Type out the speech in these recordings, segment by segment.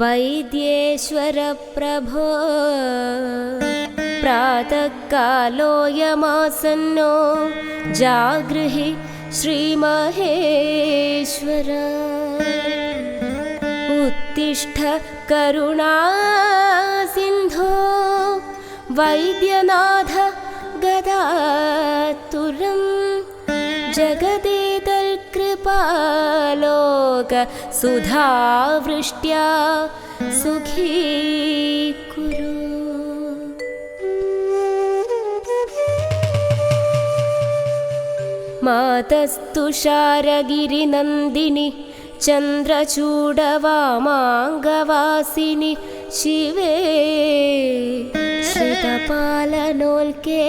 वैद्येश्वरप्रभो प्रातःकालोऽयमासन्नो जागृहि श्रीमहेश्वर। उत्तिष्ठ करुणा सिन्धो वैद्यनाथ गदातुरं जगदेतल्कृपालोक सुधावृष्ट्या सुखी कुरु। मातस्तुषारगिरिनन्दिनि चन्द्रचूडवामाङ्गवासिनि शिवे श्रितपालनोल्के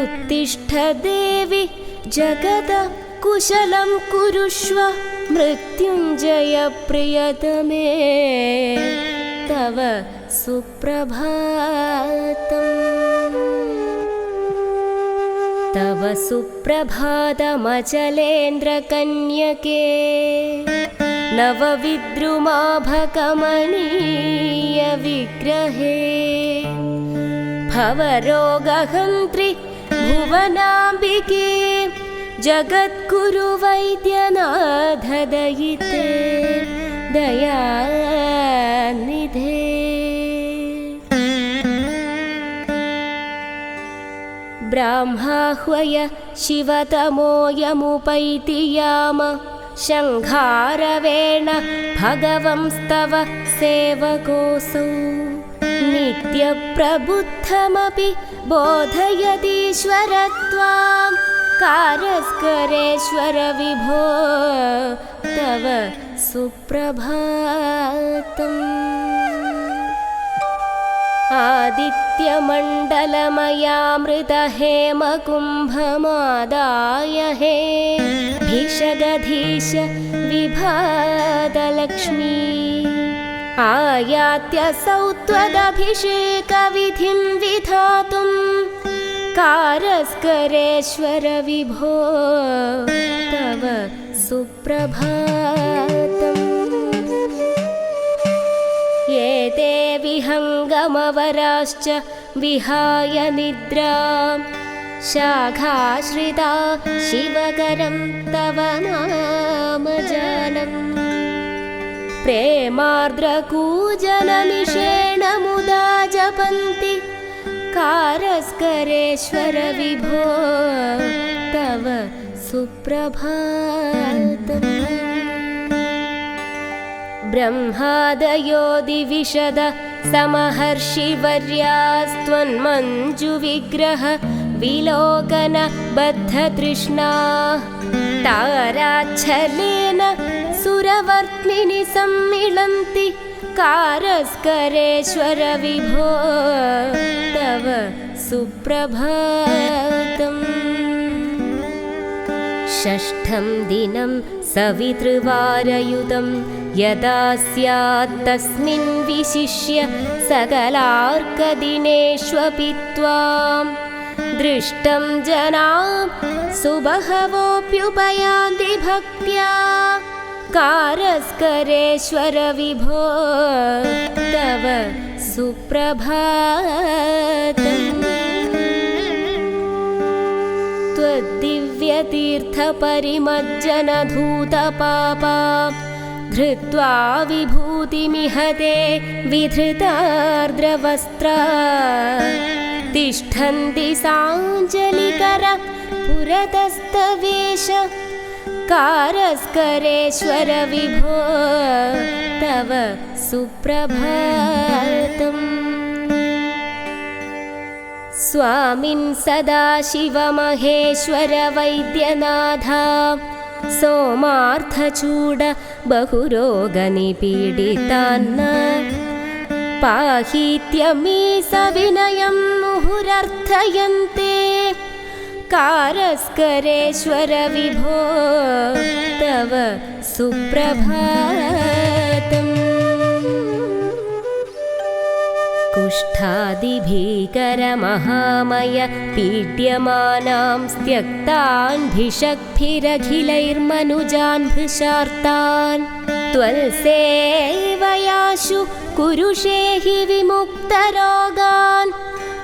उत्तिष्ठ देवि जगद कुशलं कुरुष्व मृत्युञ्जयप्रियतमे तव सुप्रभातम्। तव सुप्रभातमचलेन्द्रकन्यके। नवविद्रुमाभकमनीयविग्रहे। भवरोगहन्त्रि भुवनाम्बिके जगद्गुरु वैद्यनाथदयिते दयानिधे। ब्राह्माह्वय शिवतमोऽयमुपैति याम शङ्घारवेण भगवंस्तव सेवकोऽसौ। नित्यप्रबुद्धमपि बोधयतीश्वर त्वां कारस्करेश्वर विभो तव सुप्रभातम्। आदित्यमण्डलमयामृतहेमकुम्भमादाय हे भिषगधीश विभादलक्ष्मी आयात्यसौ त्वदभिषेकविधिं विधातुं कारस्करेश्वर विभो तव सुप्रभातम्। एते विहङ्गमवराश्च विहाय निद्रां शाखाश्रिता शिवकरं तव नाम जानम् प्रेमार्द्रकूजनमिषेण मुदा जपन्ति कारस्करेश्वर विभो तव सुप्रभातम् ब्रह्मादयो दिविशद समहर्षिवर्यास्त्वन्मञ्जुविग्रह विलोकन बद्धतृष्णा ताराच्छलेन सुरवर्त्मिनि सम्मिलन्ति। कारस्करेश्वर विभो तव सुप्रभातम्। षष्ठं दिनं सवितृवारयुतं यदा स्यात् तस्मिन् विशिष्य सकलार्कदिनेष्वपि त्वां दृष्टं जनां सुबहवोऽप्युपयान्ति भक्त्या। कारस्करेश्वर विभो तव सुप्रभातम्। त्वद्दिव्यतीर्थपरिमज्जनधूतपापा धृत्वा विभूतिमिहते विधृतार्द्रवस्त्रा तिष्ठन्ति साञ्जलिकर पुरतस्तवेश। कारस्करेश्वर विभो तव सुप्रभातम्। स्वामिन् सदाशिवमहेश्वर वैद्यनाथा सोमार्थचूड बहुरोगनिपीडितान्न। पाहीत्यमी सविनयं मुहुरर्थयन्ते कारस्करेश्वर विभो तव सुप्रभातम्। कुष्ठादिभीकरमहामय पीड्यमानां त्यक्तान् भिषग्भिरखिलैर्मनुजान् भृशार्तान् त्वल्सेवयाशु कुरुषे हि विमुक्तरोगान्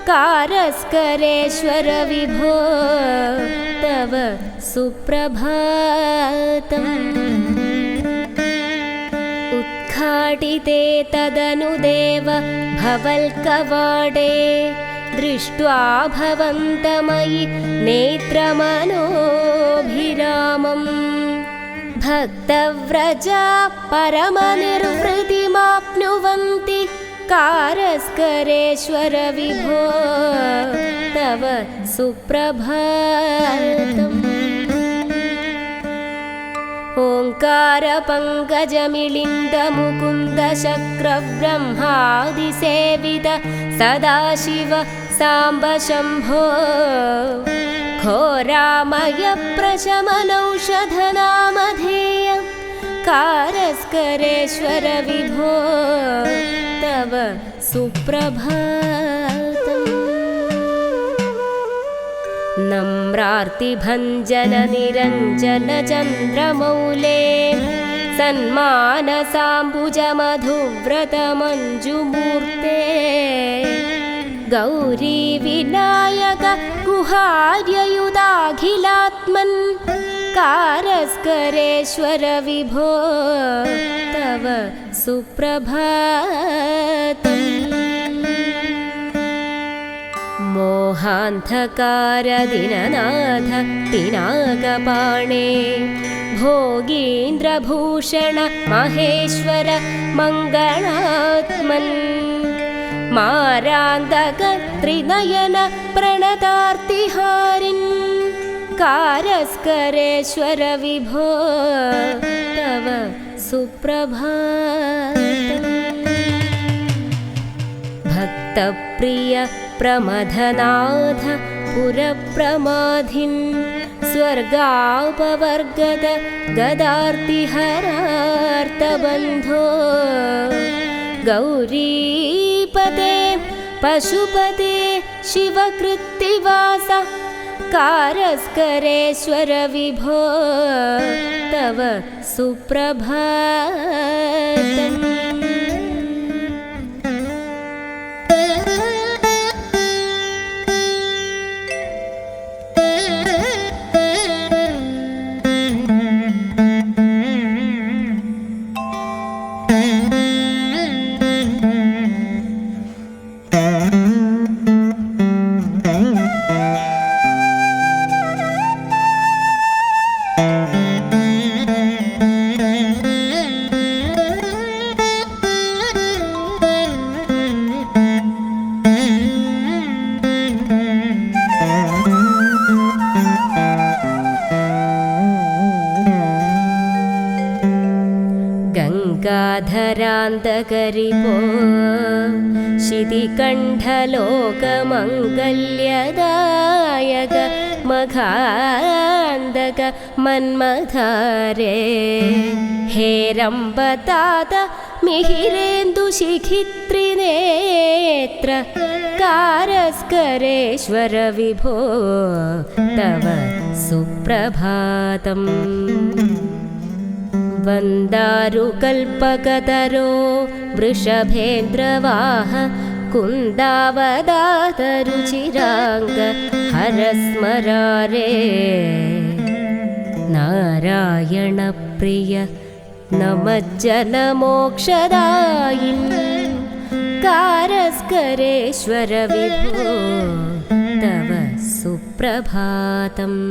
कारस्करेश्वर विभो तव सुप्रभातम्। उद्घाटिते तदनु देव भवल्कवाडे दृष्ट्वा भवन्तमयि नेत्रमनोभिरामम्। भक्तव्रजा परमनिर्वृतिमाप्नुवन्ति कारस्करेश्वर विभो तव सुप्रभातम्। ओङ्कारपङ्कजमिलिन्दमुकुन्दशक्रब्रह्मादिसेवित सदाशिव साम्ब शम्भो। घोरामयप्रशमनौषधनामधेय कारस्करेश्वर विभो तव सुप्रभातम्। नम्रार्तिभञ्जननिरञ्जनचन्द्रमौले सन्मानसाम्बुजमधुव्रतमञ्जुमूर्ते गौरी विनायक गुहार्ययुताखिलात्मन् कारस्करेश्वर विभो तव सुप्रभातम् मोहान्धकारदिननाथ पिनाकपाणे भोगीन्द्रभूषण महेश्वर मङ्गलात्मन् मारान्दकत्रिनयन प्रणतार्तिहारिन् कारस्करेश्वर विभो तव सुप्रभातम् भक्तप्रिय प्रमथनाथ पुरप्रमाधिन् स्वर्गापवर्गद गदार्तिहरार्तबन्धो गौरीपदे पशुपदे शिवकृत्तिवास कारस्करेश्वर विभो तव सुप्रभातम् गङ्गाधरान्तकरिपो शितिकण्ठलोकमङ्गल्यदायक मघान्दक मन्मधारे हेरम्बतात मिहिरेन्दुशिखित्रिनेत्र कारस्करेश्वर विभो तव सुप्रभातम् वन्दारुकल्पकतरो वृषभेन्द्रवाह कुन्दावदातरुचिराङ्ग हरस्मरारे। नारायणप्रिय नमज्जनमोक्षदायिन् कारस्करेश्वर विभो तव सुप्रभातम्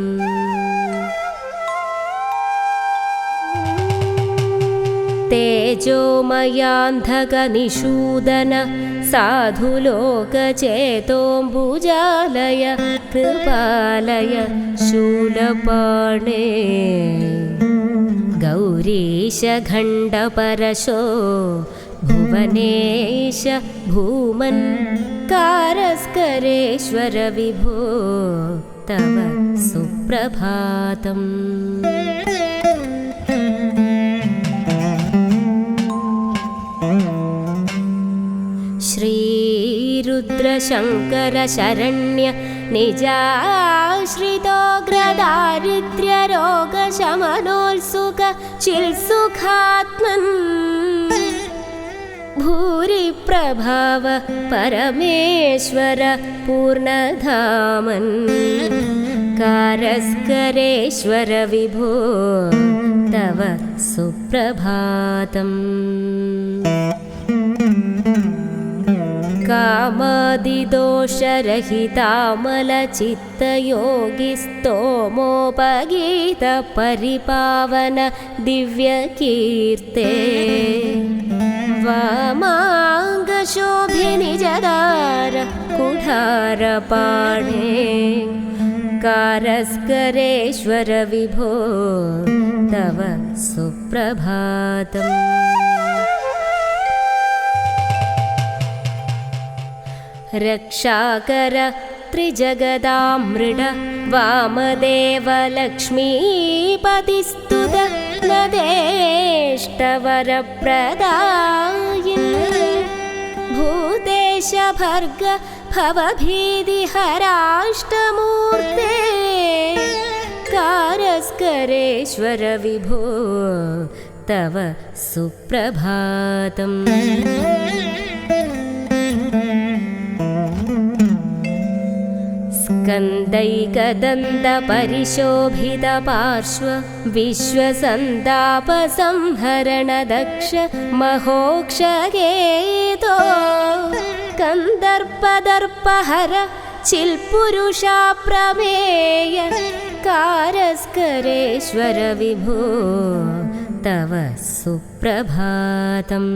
तेजोमयान्धकनिषूदन साधुलोकचेतोऽम्बुजालय कृपालय शूलपाणे। गौरीशखण्डपरशो भुवनेश भूमन् कारस्करेश्वर विभो तव सुप्रभातम् क्षुद्रशङ्करशरण्य निजाश्रितोऽग्रदारिद्र्यरोगशमनोत्सुक चिल्सुखात्मन् भूरि प्रभाव परमेश्वर पूर्णधामन् कारस्करेश्वर विभो तव सुप्रभातम् कामादिदोषरहितामलचित्तयोगिस्तोमोपगीतपरिपावन दिव्यकीर्ते। वामाङ्गशोभिनिजदार कुठारपाणे कारस्करेश्वर विभो तव सुप्रभातम् रक्षाकर त्रिजगदामृड वामदेवलक्ष्मीपतिस्तुत नदेष्टवरप्रदायिन्। भूतेश भर्ग भवभीतिहराष्टमूर्ते। कारस्करेश्वर विभो तव सुप्रभातम् स्कन्दैकदन्तपरिशोभितपार्श्व विश्वसन्तापसंहरणदक्ष महोक्षगेतो कन्दर्पदर्पहर चिल्पुरुषा प्रमेय कारस्करेश्वर विभो तव सुप्रभातम्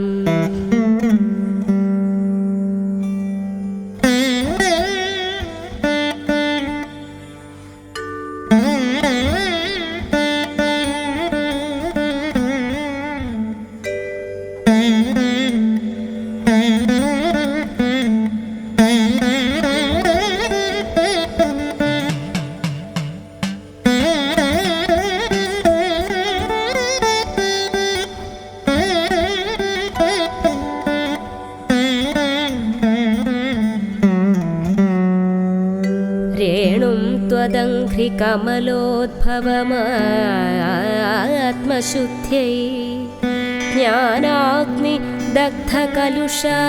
ज्ञानाग्निदग्धकलुषा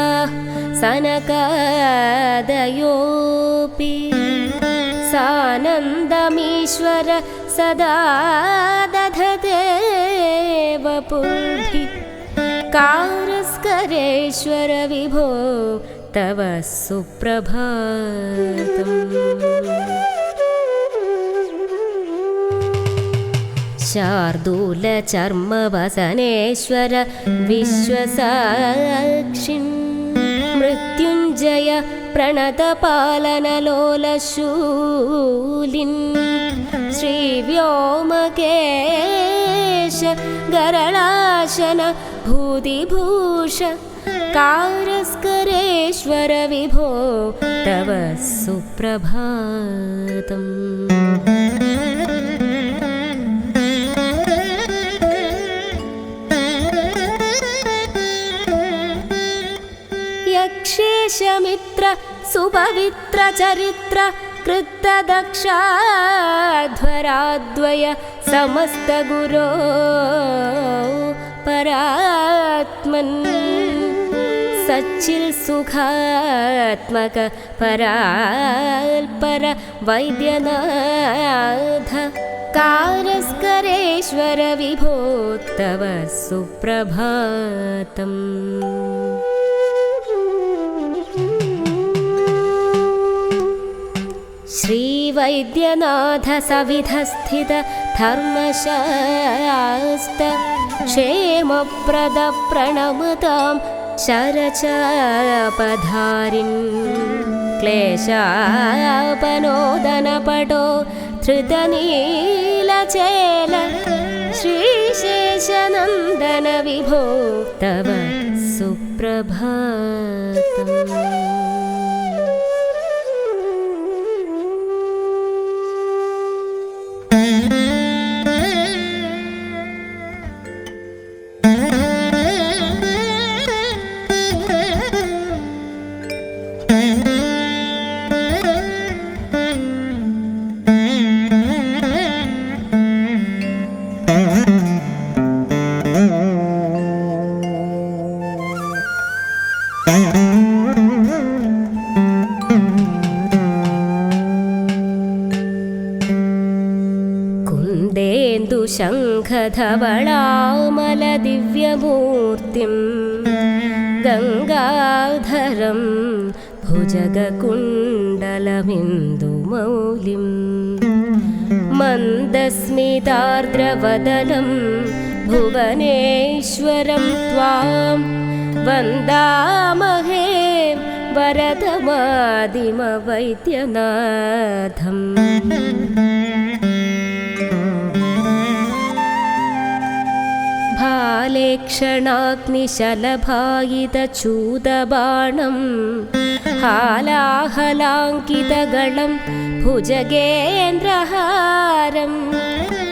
सनकादयोऽपि। सानन्दमीश्वर सदा दधदेव पुल्भि कारस्करेश्वर विभो तव सुप्रभातम् शार्दूलचर्मवसनेश्वर विश्वसाक्षिन् मृत्युञ्जय प्रणतपालनलोलशूलिन् श्रीव्योमकेश गरलाशन भूतिभूष कारस्करेश्वर विभो तव सुप्रभातम् यक्षेशमित्र सुपवित्रचरित्र कृत्तदक्षाध्वराद्वय समस्तगुरो परात्मन् सच्चिल्सुखात्मक पराल्पर वैद्यनाथ कारस्करेश्वर विभो तव सुप्रभातम् श्रीवैद्यनाथ सविधस्थित धर्मशास्त क्षेमप्रदप्रणमतां शरचापधारिन् क्लेशापनोदनपटो धृतनीलचेल श्रीशेषनन्दन विभो तव सुप्रभातम् शुद्धधवलामलदिव्यमूर्तिं गङ्गाधरं भुजगकुण्डलमिन्दुमौलिं मन्दस्मितार्द्रवदनं भुवनेश्वरं त्वां वन्दामहे वरदमादिमवैद्यनाथम् भाले क्षणाग्निशलभायितचूदबाणं हालाहलाङ्कितगलं भुजगेन्द्रहारं।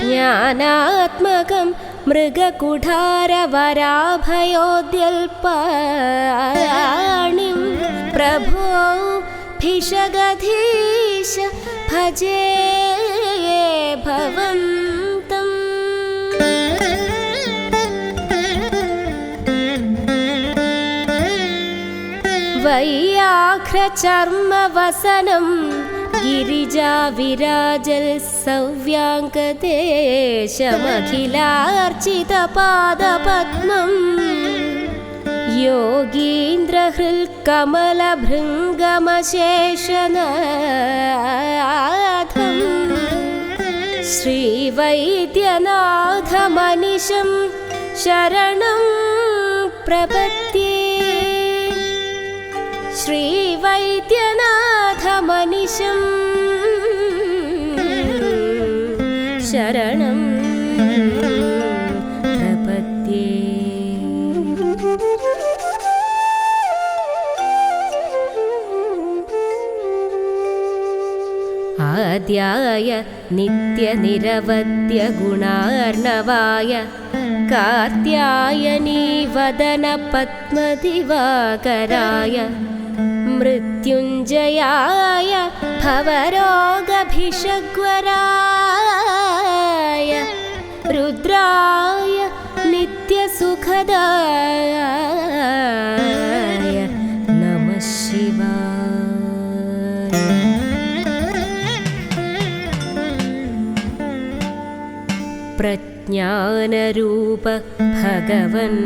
ज्ञानात्मकं मृगकुठारवराभयोद्यल्पाणिं। प्रभो भिषगधीश भजे भवन्तम् वैयाघ्रचर्मवसनं गिरिजाविराजल्सव्याङ्कदेशमखिलार्चितपादपद्मम् योगीन्द्रहृल्कमलभृङ्गमशेषनाथम् श्रीवैद्यनाथमनिशं शरणं प्रपद्ये श्रीवैद्यनाथमनिशं शरणं आद्याय नित्यनिरवद्यगुणार्णवाय कार्त्यायनी वदनपद्मदिवाकराय मृत्युञ्जयाय भवरोगभिषग्वराय रुद्राय नित्यसुखदाय नमः शिवाय। प्रज्ञानरूप भगवन्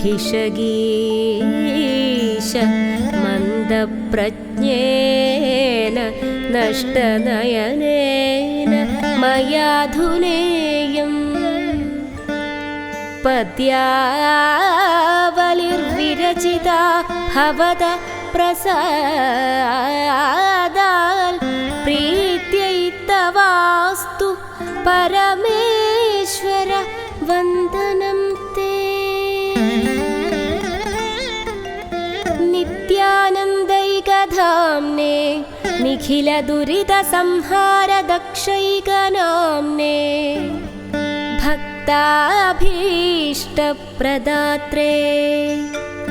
भिषगीश मन्दप्रज्ञेन नष्टनयनेन मयाधुनेयम् पद्यावलिर्विरचिता भवत प्रसादाल्। प्रीत्यै तवास्तु परमेश्वर वन्दनं ते नित्यानन्दैकधाम्ने निखिलदुरितसंहारदक्षैकनाम्ने भक्ताभीष्टप्रदात्रे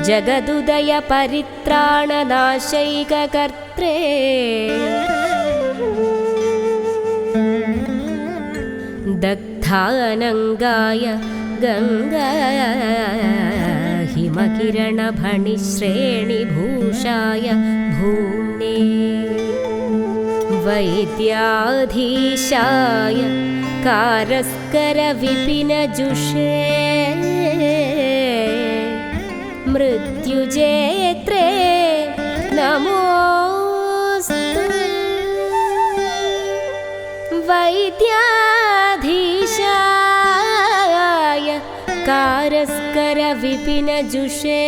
जगदुदयपरित्राणनाशैककर्त्रे दग्धानङ्गाय गङ्गा हिमकिरणभणिश्रेणिभूषाय भूम्ने वैद्याधीशाय कारस्करविपिनजुषे मृत्युजेत्रे नमोऽस्तु। वैद्याधीशाय कारस्करविपिनजुषे